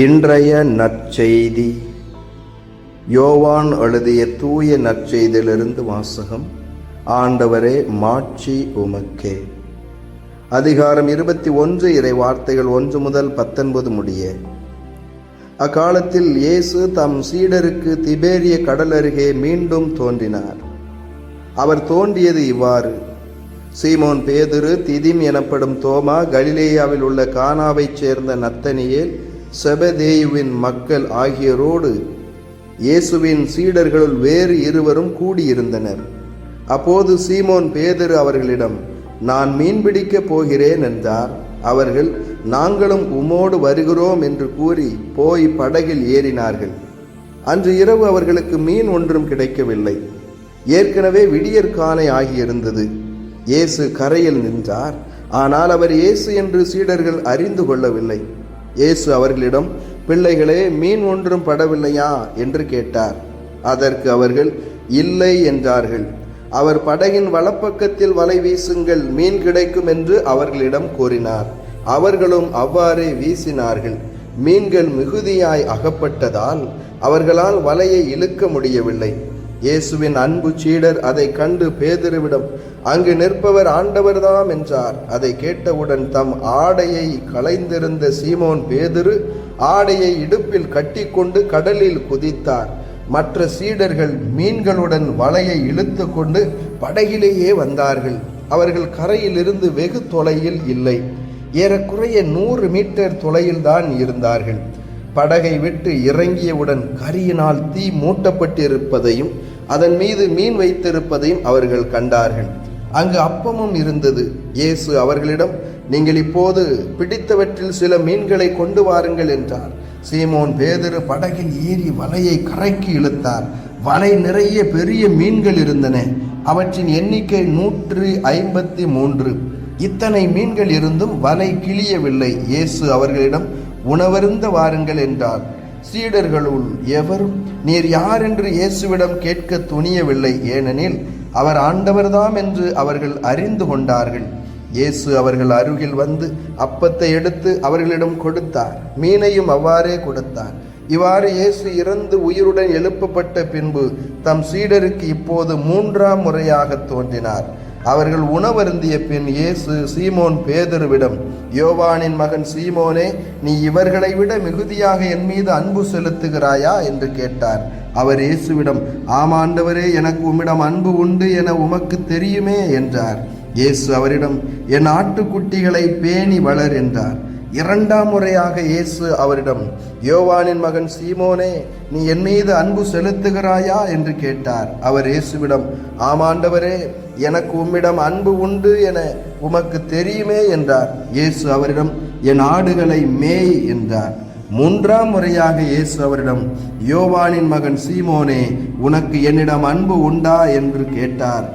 இன்றைய நற்செய்தி. யோவான் எழுதிய தூய நற்செய்தியிலிருந்து வாசகம். ஆண்டவரே மாட்சி உமக்கே. அதிகாரம் இருபத்தி ஒன்று இறை வார்த்தைகள் ஒன்று முதல் பத்தொன்பது முடிய. அக்காலத்தில் இயேசு தம் சீடருக்கு திபேரிய கடல் அருகே மீண்டும் தோன்றினார். அவர் தோன்றியது இவ்வாறு. சீமோன் பேதுரு திதிம் எனப்படும் தோமா கலிலேயாவில் உள்ள கானாவைச் சேர்ந்த நத்தனியேல் செபதேயுவின் மக்கள் ஆகியோரோடு இயேசுவின் சீடர்களுள் வேறு இருவரும் கூடியிருந்தனர். அப்போது சீமோன் பேதரு அவர்களிடம் நான் மீன்பிடிக்கப் போகிறேன் என்றார். அவர்கள் நாங்களும் உமோடு வருகிறோம் என்று கூறி போய் படகில் ஏறினார்கள். அன்று இரவு அவர்களுக்கு மீன் ஒன்றும் கிடைக்கவில்லை. ஏற்கனவே விடியற்காலை ஆகியிருந்தது. இயேசு கரையில் நின்றார். ஆனால் அவர் இயேசு என்று சீடர்கள் அறிந்து கொள்ளவில்லை. இயேசு அவர்களிடம் பிள்ளைகளே மீன் ஒன்றும் படவில்லையா? என்று கேட்டார். அதற்கு அவர்கள் இல்லை என்றார்கள். அவர் படகின் வலப்பக்கத்தில் வலை வீசுங்கள் மீன் கிடைக்கும் என்று அவர்களிடம் கூறினார். அவர்களும் அவ்வாறே வீசினார்கள். மீன்கள் மிகுதியாய் அகப்பட்டதால் அவர்களால் வலையை இழுக்க முடியவில்லை. இயேசுவின் அன்பு சீடர் அதை கண்டு பேதுருவிடம் அங்கு நிற்பவர் ஆண்டவர்தாம் என்றார். அதை கேட்டவுடன் தம் ஆடையை களைந்திருந்த சீமோன் பேதுரு ஆடையை இடுப்பில் கட்டிக்கொண்டு கடலில் குதித்தார். மற்ற சீடர்கள் மீன்களுடன் வலையை இழுத்து கொண்டு படகிலேயே வந்தார்கள். அவர்கள் கரையிலிருந்து வெகு தொலையில் இல்லை. ஏறக்குறைய நூறு மீட்டர் தொலையில்தான் இருந்தார்கள். படகை விட்டு இறங்கியவுடன் கரியினால் தீ மூட்டப்பட்டிருப்பதையும் அதன் மீது மீன் வைத்திருப்பதையும் அவர்கள் கண்டார்கள். அங்கு அப்பமும் இருந்தது. இயேசு அவர்களிடம் நீங்கள் இப்போது பிடித்தவற்றில் சில மீன்களை கொண்டு வாருங்கள் என்றார். சீமோன் பேதரு படகில் ஏறி வலையை கரைக்கு இழுத்தார். வலை நிறைய பெரிய மீன்கள் இருந்தன. அவற்றின் எண்ணிக்கை நூற்று ஐம்பத்தி மூன்று. இத்தனை மீன்கள் இருந்தும் வலை கிழியவில்லை. இயேசு அவர்களிடம் உணவருந்த வாருங்கள் என்றார். சீடர்களுள் எவரும் நீர் யார் என்று இயேசுவிடம் கேட்க துணியவில்லை ஏனெனில் அவர் ஆண்டவர்தாம் என்று அவர்கள் அறிந்து கொண்டார்கள். இயேசு அவர்கள் அருகில் வந்து அப்பத்தை எடுத்து அவர்களிடம் கொடுத்தார். மீனையும் அவ்வாறே கொடுத்தார். இவ்வாறு இயேசு இறந்து உயிருடன் எழுப்பப்பட்ட பின்பு தம் சீடருக்கு இப்போது மூன்றாம் முறையாக தோன்றினார். அவர்கள் உணவருந்திய பின் இயேசு சீமோன் பேதருவிடம் யோவானின் மகன் சீமோனே நீ இவர்களை விட மிகுதியாக என் மீது அன்பு செலுத்துகிறாயா? என்று கேட்டார். அவர் இயேசுவிடம் ஆமாண்டவரே எனக்கு உம்மிடம் அன்பு உண்டு என உமக்கு தெரியுமே என்றார். இயேசு அவரிடம் என் ஆட்டுக்குட்டிகளை பேணி வளர் என்றார். இரண்டாம் முறையாக இயேசு அவரிடம் யோவானின் மகன் சீமோனே நீ என் மீது அன்பு செலுத்துகிறாயா? என்று கேட்டார். அவர் இயேசுவிடம் ஆமாண்டவரே எனக்கு உம்மிடம் அன்பு உண்டு என உமக்கு தெரியுமே என்றார். இயேசு அவரிடம் என் ஆடுகளை மேய் என்றார். மூன்றாம் முறையாக இயேசு அவரிடம் யோவானின் மகன் சீமோனே உனக்கு என்னிடம் அன்பு உண்டா? என்று கேட்டார்.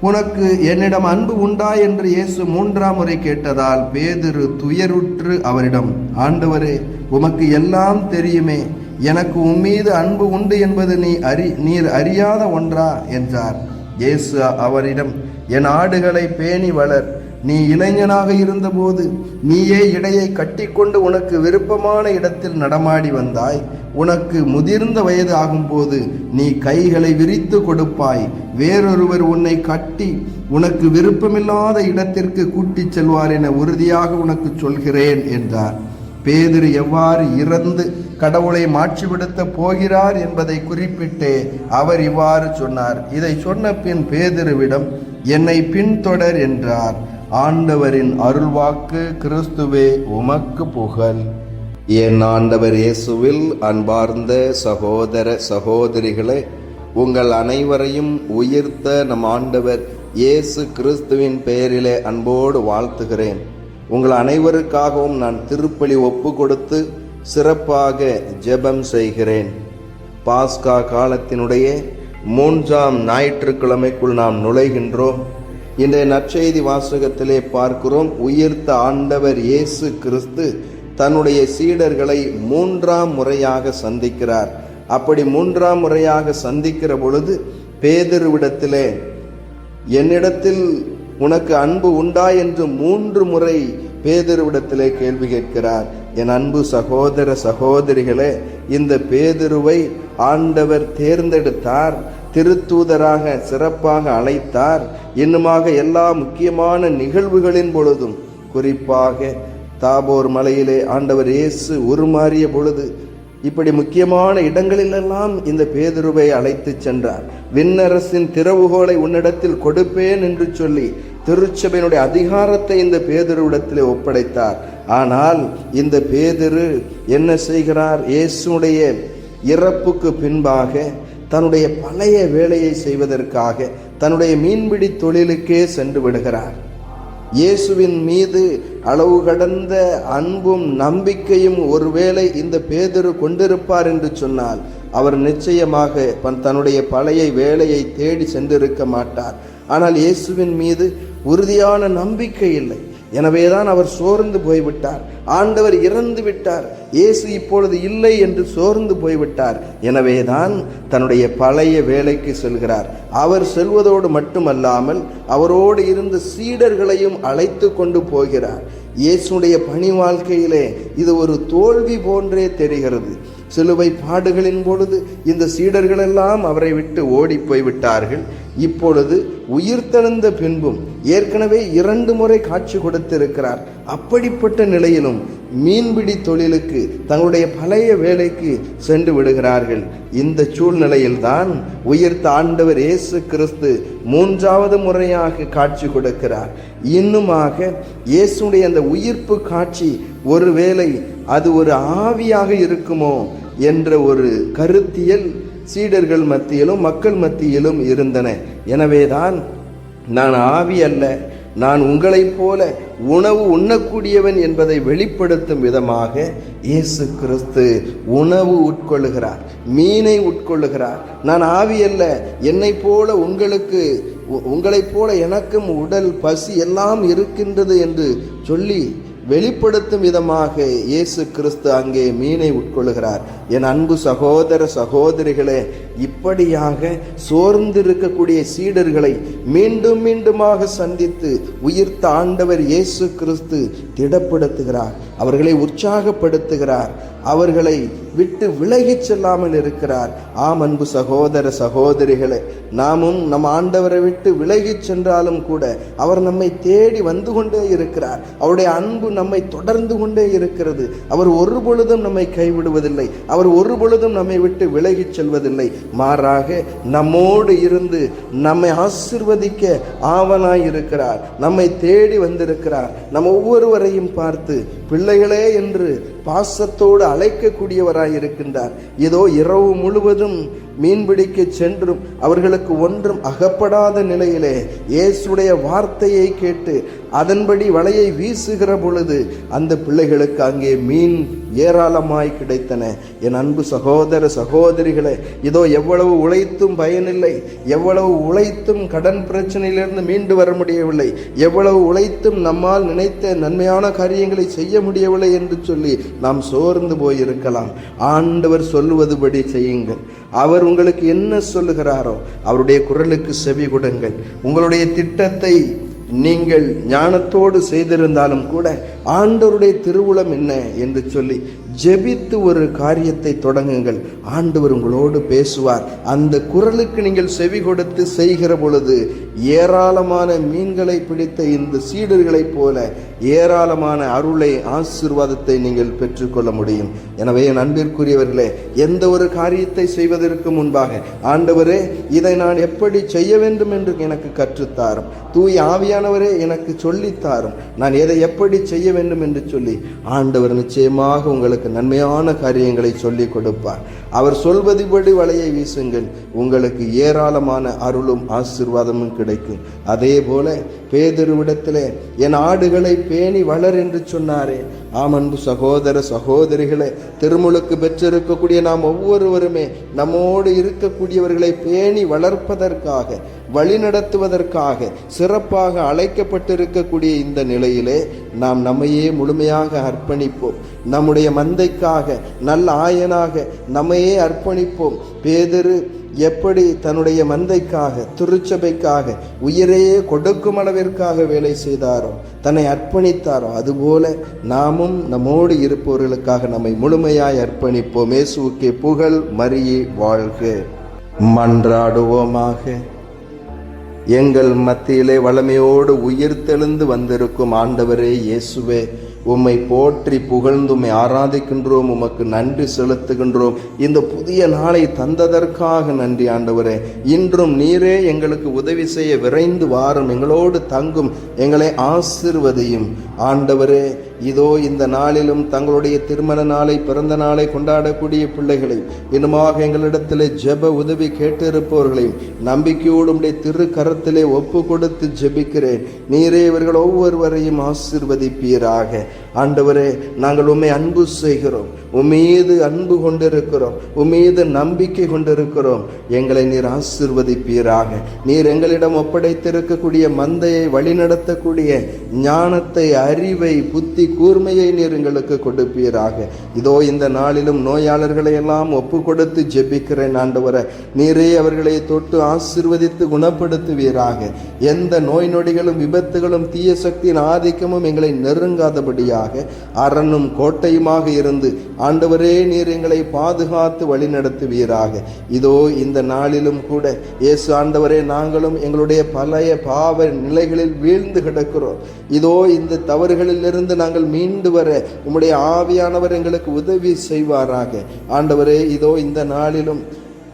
உனக்கு என்னிடம் அன்பு உண்டா? என்று இயேசு மூன்றாம் முறை கேட்டதால் பேதுரு துயருற்று அவரிடம் ஆண்டவரே உமக்கு எல்லாம் தெரியுமே. எனக்கு உம்மீது அன்பு உண்டு என்பது நீ அறி நீர் அறியாத ஒன்றா? என்றார். இயேசு அவரிடம் என் ஆடுகளை பேணி வளர். நீ இளைஞனாக இருந்தபோது நீயே இடையை கட்டிக்கொண்டு உனக்கு விருப்பமான இடத்தில் நடமாடி வந்தாய். உனக்கு முதிர்ந்த வயது ஆகும்போது நீ கைகளை விரித்து கொடுப்பாய். வேறொருவர் உன்னை கட்டி உனக்கு விருப்பமில்லாத இடத்திற்கு கூட்டிச் செல்வார் என உறுதியாக உனக்கு சொல்கிறேன் என்றார். பேதிரு எவ்வாறு இறந்து கடவுளை மாட்சிப்படுத்த போகிறார் என்பதை குறிப்பிட்டே அவர் இவ்வாறு சொன்னார். இதை சொன்ன பின் பேதிருவிடம் என்னை பின்தொடர் என்றார். ஆண்டவரின் அருள்வாக்கு கிறிஸ்துவே உமக்கு புகழ். என் ஆண்டவர் இயேசுவில் அன்பார்ந்த சகோதர சகோதரிகளே உங்கள் அனைவரையும் உயிர்த்த நம் ஆண்டவர் இயேசு கிறிஸ்துவின் பெயரிலே அன்போடு வாழ்த்துகிறேன். உங்கள் அனைவருக்காகவும் நான் திருப்பலி ஒப்பு கொடுத்து சிறப்பாக ஜெபம் செய்கிறேன். பாஸ்கா காலத்தினுடைய மூன்றாம் ஞாயிற்றுக்கிழமைக்குள் நாம் நுழைகின்றோம். இன்றைய நற்செய்தி வாசகத்திலே பார்க்கிறோம் உயிர்த்த ஆண்டவர் இயேசு கிறிஸ்து தன்னுடைய சீடர்களை மூன்றாம் முறையாக சந்திக்கிறார். அப்படி மூன்றாம் முறையாக சந்திக்கிற பொழுது பேதருவிடத்திலே என்னிடத்தில் உனக்கு அன்பு உண்டா? என்று மூன்று முறை பேதருவிடத்திலே கேள்வி கேட்கிறார். என் அன்பு சகோதர சகோதரிகளே இந்த பேதுருவை ஆண்டவர் தேர்ந்தெடுத்தார் திருத்தூதராக சிறப்பாக அழைத்தார். இன்னுமாக எல்லா முக்கியமான நிகழ்வுகளின் பொழுதும் குறிப்பாக தாபோர் மலையிலே ஆண்டவர் இயேசு உருமாறிய பொழுது இப்படி முக்கியமான இடங்களிலெல்லாம் இந்த பேதுருவை அழைத்துச் சென்றார். விண்ணரசின் திறவுகோலை உன்னிடத்தில் கொடுப்பேன் என்று சொல்லி திருச்சபையினுடைய அதிகாரத்தை இந்த பேதுருவிடத்திலே ஒப்படைத்தார். ஆனால் இந்த பேதரு என்ன செய்கிறார்? இயேசுடைய இறப்புக்கு பின்பாக தன்னுடைய பழைய வேலையை செய்வதற்காக தன்னுடைய மீன்பிடி தொழிலுக்கே சென்று விடுகிறார். இயேசுவின் மீது அளவு கடந்த அன்பும் நம்பிக்கையும் ஒருவேளை இந்த பேதரு கொண்டிருப்பார் என்று சொன்னால் அவர் நிச்சயமாக பன்- தன்னுடைய பழைய வேலையை தேடி சென்றிருக்க மாட்டார். ஆனால் இயேசுவின் மீது உறுதியான நம்பிக்கை இல்லை. எனவேதான் அவர் சோர்ந்து போய்விட்டார். ஆண்டவர் இறந்து விட்டார். இயேசு இப்பொழுது இல்லை என்று சோர்ந்து போய்விட்டார். எனவேதான் தன்னுடைய பழைய வேலைக்கு செல்கிறார். அவர் செல்வதோடு மட்டுமல்லாமல் அவரோடு இருந்த சீடர்களையும் அழைத்து கொண்டு போகிறார். இயேசுடைய பணி வாழ்க்கையிலே இது ஒரு தோல்வி போன்றே தெரிகிறது. சிலுவை பாடுகளின் பொழுது இந்த சீடர்களெல்லாம் அவரை விட்டு ஓடி போய் விட்டார்கள் இப்பொழுது உயிர்த்தெழுந்த பின்பும் ஏற்கனவே இரண்டு முறை காட்சி கொடுத்திருக்கிறார். அப்படிப்பட்ட நிலையிலும் மீன்பிடி தொழிலுக்கு தங்களுடைய பழைய வேலைக்கு சென்று விடுகிறார்கள். இந்த சூழ்நிலையில்தான் உயிர்த்த ஆண்டவர் இயேசு கிறிஸ்து மூன்றாவது முறையாக காட்சி கொடுக்கிறார். இன்னுமாக இயேசுடைய அந்த உயிர்ப்பு காட்சி ஒருவேளை அது ஒரு ஆவியாக இருக்குமோ என்ற ஒரு கருத்தியல் சீடர்கள் மத்தியிலும் மக்கள் மத்தியிலும் இருந்தன. எனவேதான் நான் ஆவி அல்ல நான் உங்களைப் போல உணவு உண்ணக்கூடியவன் என்பதை வெளிப்படுத்தும் விதமாக இயேசு கிறிஸ்து உணவு உட்கொள்ளுகிறார் மீனை உட்கொள்ளுகிறார். நான் ஆவி அல்ல என்னைப் போல உங்களுக்கு உ- உங்களைப் போல எனக்கும் உடல் பசி எல்லாம் இருக்கின்றது என்று சொல்லி வெளிப்படுத்தும் விதமாக இயேசு கிறிஸ்து அங்கே மீனை உட்கொள்கிறார் என் அன்பு சகோதர சகோதரிகளே இப்படியாக சோர்ந்திருக்கக்கூடிய சீடர்களை மீண்டும் மீண்டுமாக சந்தித்து உயிர்த்த ஆண்டவர் இயேசு கிறிஸ்து திடப்படுத்துகிறார். அவர்களை உற்சாகப்படுத்துகிறார். அவர்களை விட்டு விலகிச் செல்லாமல் இருக்கிறார். ஆம் அன்பு சகோதர சகோதரிகளை நாமும் நம் ஆண்டவரை விட்டு விலகிச் சென்றாலும் கூட அவர் நம்மை தேடி வந்து கொண்டே இருக்கிறார். அவருடைய அன்பு நம்மை தொடர்ந்து கொண்டே இருக்கிறது. அவர் ஒரு பொழுதும் நம்மை கைவிடுவதில்லை. அவர் ஒரு பொழுதும் நம்மை விட்டு விலகிச் செல்வதில்லை. மாறாக நம்மோடு இருந்து நம்மை ஆசிர்வதிக்க ஆவலாய் இருக்கிறார் நம்மை தேடி வந்திருக்கிறார். நம்ம ஒவ்வொருவரையும் பார்த்து பிள்ளைகளே என்று பாசத்தோடு அழைக்கக்கூடியவராய் இருக்கின்றார் ஏதோ இரவு முழுவதும் மீன்பிடிக்க சென்றும் அவர்களுக்கு ஒன்றும் அகப்படாத நிலையிலே இயேசுடைய வார்த்தையை கேட்டு அதன்படி வலையை வீசுகிற பொழுது அந்த பிள்ளைகளுக்கு அங்கே மீன் ஏராளமாய் கிடைத்தன. என் அன்பு சகோதர சகோதரிகளே இதோ எவ்வளவு உழைத்தும் பயனில்லை எவ்வளவு உழைத்தும் கடன் பிரச்சனையிலிருந்து மீண்டு வர முடியவில்லை எவ்வளவு உழைத்தும் நம்மால் நினைத்த நன்மையான காரியங்களை செய்ய முடியவில்லை என்று சொல்லி நாம் சோர்ந்து போயிருக்கலாம். ஆண்டவர் சொல்லுவதுபடி செய்யுங்கள். அவர் உங்களுக்கு என்ன சொல்லுகிறாரோ அவருடைய குரலுக்கு செவி கொடுங்கள். உங்களுடைய திட்டத்தை நீங்கள் ஞானத்தோடு செய்திருந்தாலும் கூட ஆண்டவருடைய திருவுளம் என்ன என்று சொல்லி ஜெபித்து ஒரு காரியத்தை தொடங்குங்கள். ஆண்டவர் உங்களோடு பேசுவார். அந்த குரலுக்கு நீங்கள் செவி கொடுத்து செய்கிற பொழுது ஏராளமான மீன்களை பிடித்த இந்த சீடர்களைப் போல ஏராளமான அருளை ஆசீர்வாதத்தை நீங்கள் பெற்றுக்கொள்ள முடியும். எனவே என் அன்பிற்குரியவர்களே எந்த ஒரு காரியத்தை செய்வதற்கு முன்பாக ஆண்டவரே இதை நான் எப்படி செய்ய வேண்டும் என்று எனக்கு கற்றுத்தாரும். தூய் ஆவியானவரே எனக்கு சொல்லித்தாரும். நான் எதை எப்படி செய்ய வேண்டும் என்று சொல்லி ஆண்டவர் நிச்சயமாக உங்களுக்கு நன்மையான காரியங்களை சொல்லிக் கொடுப்பார். அவர் சொல்வதுபடி வலையை வீசுங்கள். உங்களுக்கு ஏராளமான அருளும் ஆசீர்வாதமும் கிடைக்கும். அதே போல பேதருவிடத்திலே என் ஆடுகளை பேணி வளர் என்று சொன்னாரே. ஆம் அன்பு சகோதர சகோதரிகளை திருமுழுக்கு பெற்றிருக்கக்கூடிய நாம் ஒவ்வொருவருமே நம்மோடு இருக்கக்கூடியவர்களை பேணி வளர்ப்பதற்காக வழிநடத்துவதற்காக சிறப்பாக அழைக்கப்பட்டிருக்கக்கூடிய இந்த நிலையிலே நாம் நம்மையே முழுமையாக அர்ப்பணிப்போம். நம்முடைய மந்தைக்காக நல்ல ஆயனாக நம்மையே அர்ப்பணிப்போம். பேதரு எப்படி தன்னுடைய மந்தைக்காக திருச்சபைக்காக உயிரையே கொடுக்கும் அளவிற்காக வேலை செய்தாரோ தன்னை அர்ப்பணித்தாரோ அதுபோல நாமும் நம்மோடு இருப்பவர்களுக்காக நம்மை முழுமையாய் அர்ப்பணிப்போம். இயேசுவுக்கே புகழ் மரியே வாழ்க. மன்றாடுவோமாக. எங்கள் மத்தியிலே வளமையோடு உயிர் தெழுந்து வந்திருக்கும் ஆண்டவரே இயேசுவே உம்மை போற்றி புகழ்ந்து உம்மை ஆராதிக்கின்றோம் உமக்கு நன்றி செலுத்துகின்றோம். இந்த புதிய நாளை தந்ததற்காக நன்றி ஆண்டவரே. இன்றும் நீரே எங்களுக்கு உதவி செய்ய விரைந்து வாரும். எங்களோடு தங்கும். எங்களை ஆசிர்வதையும். ஆண்டவரே இதோ இந்த நாளிலும் தங்களுடைய திருமண நாளை பிறந்த நாளை கொண்டாடக்கூடிய பிள்ளைகளை இன்னுமாக எங்களிடத்திலே ஜெப உதவி கேட்டிருப்பவர்களையும் நம்பிக்கையோடு உடைய திரு கரத்திலே ஒப்பு கொடுத்து ஜெபிக்கிறேன். நீரே இவர்கள் ஒவ்வொருவரையும் ஆசிர்வதிப்பீராக. ஆண்டவரே நாங்கள் உண்மை அன்பு செய்கிறோம். உம்மீது அன்பு கொண்டிருக்கிறோம். உம்மீது நம்பிக்கை கொண்டிருக்கிறோம். எங்களை நீர் ஆசிர்வதிப்பீராக. நீர் எங்களிடம் ஒப்படைத்திருக்கக்கூடிய மந்தையை வழிநடத்தக்கூடிய ஞானத்தை அறிவை புத்தி கூர்மையை நீர் எங்களுக்கு கொடுப்பீராக. இதோ இந்த நாளிலும் நோயாளர்களை எல்லாம் ஒப்பு கொடுத்து ஜெபிக்கிறேன் ஆண்டவரை. நீரே அவர்களை தொட்டு ஆசிர்வதித்து குணப்படுத்துவீராக. எந்த நோய் நொடிகளும் விபத்துகளும் தீய சக்தியின் ஆதிக்கமும் எங்களை நெருங்காதபடியாக அரணும் கோட்டையுமாக இருந்து ஆண்டவரே நீர் எங்களை பாதுகாத்து வழிநடத்துவீராக. இதோ இந்த நாளிலும் கூட இயேசு ஆண்டவரே நாங்களும் எங்களுடைய பழைய பாவ நிலைகளில் வீழ்ந்து கிடக்கிறோம். இதோ இந்த தவறுகளிலிருந்து நாங்கள் மீண்டு வர உம்முடைய ஆவியானவர் எங்களுக்கு உதவி செய்வாராக. ஆண்டவரே இதோ இந்த நாளிலும்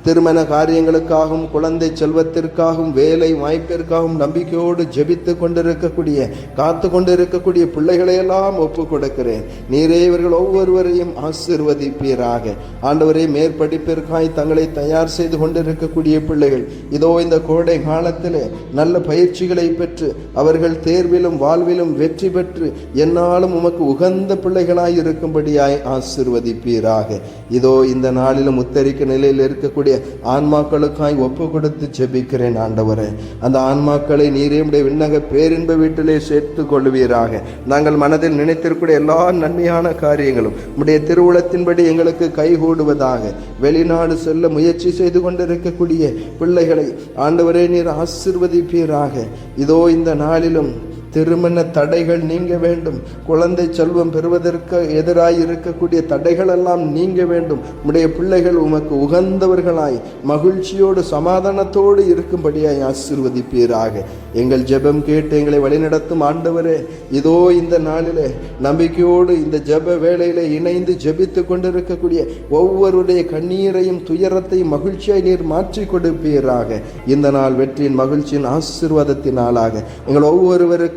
திருமண காரியங்களுக்காகவும் குழந்தை செல்வத்திற்காகவும் வேலை வாய்ப்பிற்காகவும் நம்பிக்கையோடு ஜெபித்து கொண்டிருக்கக்கூடிய காத்து கொண்டிருக்கக்கூடிய பிள்ளைகளையெல்லாம் ஒப்பு கொடுக்கிறேன். நீரே இவர்கள் ஒவ்வொருவரையும் ஆசிர்வதிப்பீராக. ஆண்டவரே மேற்படிப்பிற்காய் தங்களை தயார் செய்து கொண்டிருக்கக்கூடிய பிள்ளைகள் இதோ இந்த கோடை காலத்தில் நல்ல பயிற்சிகளை பெற்று அவர்கள் தேர்விலும் வாழ்விலும் வெற்றி பெற்று என்னாலும் உமக்கு உகந்த பிள்ளைகளாய் இருக்கும்படியாய் ஆசிர்வதிப்பீராக. இதோ இந்த நாளிலும் உத்தரிக்க நிலையில் இருக்கக்கூடிய ஆன்மாக்களுக்காய் ஒப்பு கொடுத்து ஜெபிக்கிறேன் ஆண்டவரே. அந்த ஆன்மாக்களை நீரே உடைய விண்ணக பேரின்ப வீட்டிலே சேர்த்து கொள்வீராக நாங்கள் மனதில் நினைத்திருக்கூடிய எல்லா நன்மையான காரியங்களும் உடைய திருவுளத்தின்படி எங்களுக்கு கைகூடுவதாக. வெளிநாடு செல்ல முயற்சி செய்து கொண்டிருக்கக்கூடிய பிள்ளைகளை ஆண்டவரே நீர் ஆசிர்வதிப்பீராக. இதோ இந்த நாளிலும் திருமண தடைகள் நீங்க வேண்டும். குழந்தை செல்வம் பெறுவதற்கு எதிராய் இருக்கக்கூடிய தடைகள் எல்லாம் நீங்க வேண்டும். உடைய பிள்ளைகள் உமக்கு உகந்தவர்களாய் மகிழ்ச்சியோடு சமாதானத்தோடு இருக்கும்படியாய் ஆசிர்வதிப்பீராக. எங்கள் ஜெபம் கேட்டு எங்களை வழிநடத்தும் ஆண்டவரே இதோ இந்த நாளிலே நம்பிக்கையோடு இந்த ஜெப வேளையிலே இணைந்து ஜெபித்து கொண்டிருக்கக்கூடிய ஒவ்வொருடைய கண்ணீரையும் துயரத்தையும் மகிழ்ச்சியாய் நீர் மாற்றி கொடுப்பீராக. இந்த நாள் வெற்றியின் மகிழ்ச்சியின் ஆசிர்வாதத்தினாலாக. எங்கள் ஒவ்வொருவருக்கும்